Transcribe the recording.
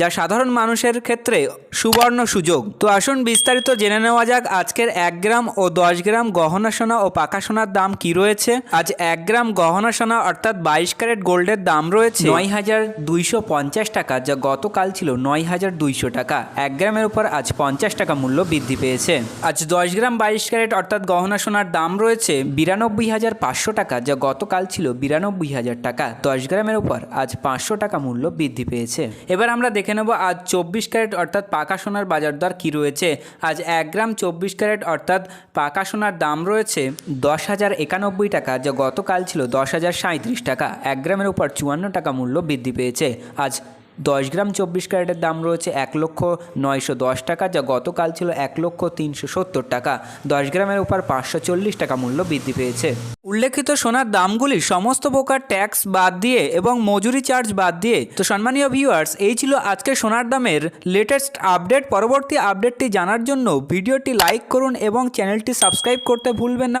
যা সাধারণ মানুষের ক্ষেত্রে সুবর্ণ সুযোগ। তো আসুন বিস্তারিত জেনে নেওয়া যাক আজকের এক গ্রাম ও দশ গ্রাম গহনা সোনা ও পাকা সোনার দাম কি রয়েছে। আজ এক গ্রাম গহনা সোনা অর্থাৎ বাইশ ক্যারেট গোল্ডের দাম রয়েছে নয় হাজার দুইশো পঞ্চাশ টাকা যা গতকাল ছিল নয় হাজার দুইশো টাকা। এক গ্রামের উপর আজ পঞ্চাশ টাকা মূল্য বৃদ্ধি পেয়েছে। আজ দশ গ্রাম বাইশ ক্যারেট অর্থাৎ গহনা সোনার দাম রয়েছে বিরানব্বই হাজার পাঁচশো টাকা যা গতকাল ছিল বিরানব্বই হাজার টাকা। দশ গ্রামের উপর আজ পাঁচশো টাকা মূল্য বৃদ্ধি পেয়েছে। এবার আমরা দেখে নেব আজ চব্বিশ ক্যারেট অর্থাৎ পাকা সোনার বাজার দর কী রয়েছে। আজ এক গ্রাম চব্বিশ ক্যারেট অর্থাৎ পাকা সোনার দাম রয়েছে দশ হাজার একানব্বই টাকা, যা গতকাল ছিল দশ হাজার সাঁত্রিশ টাকা। এক গ্রামের উপর চুয়ান্ন টাকা মূল্য বৃদ্ধি পেয়েছে। আজ দশ গ্রাম চব্বিশ ক্যারেটের দাম রয়েছে এক লক্ষ নয়শো দশ টাকা, যা গতকাল ছিল এক লক্ষ তিনশো সত্তর টাকা। দশ গ্রামের উপর পাঁচশো চল্লিশ টাকা মূল্য বৃদ্ধি পেয়েছে। উল্লেখিত সোনার দামগুলি সমস্ত প্রকার ট্যাক্স বাদ দিয়ে এবং মজুরি চার্জ বাদ দিয়ে। তো সম্মানীয় ভিউয়ার্স, এই ছিল আজকে সোনার দামের লেটেস্ট আপডেট পরবর্তী আপডেটটি জানার জন্য ভিডিওটি লাইক করুন এবং চ্যানেলটি সাবস্ক্রাইব করতে ভুলবেন না।